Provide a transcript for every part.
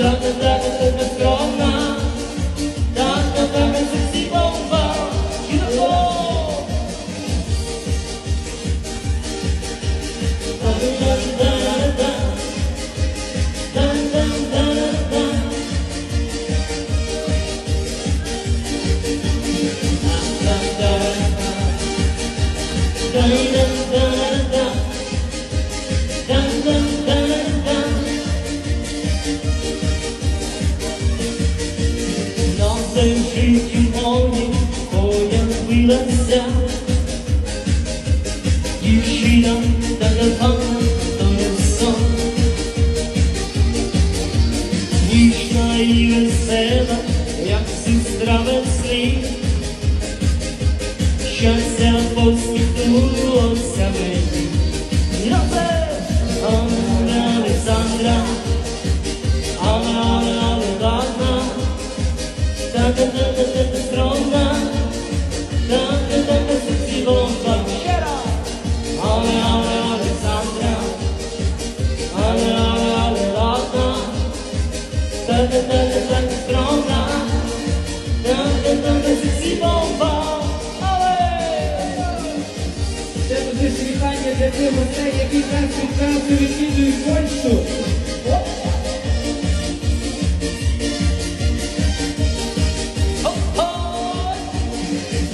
Alexandra, житті мові появилася дівчина та гарна доляса, ніжна і весела, як сестра весли, щастя посвітулося мені. taka, taka, taka skromna, taka, taka skrzywowa. Ale, ale, Aleksandra, ale, ale, ale lata, taka, taka, taka skromna, taka, taka skrzywowa. Wyświetlanie, że ty mu staje, witam, witam, witam.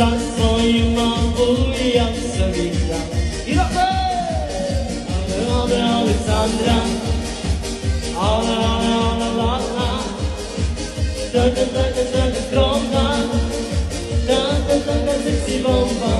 Zasłoima a przewita a do a ale, a Ale, a ale, a Taka, a taka a Taka, a sexy a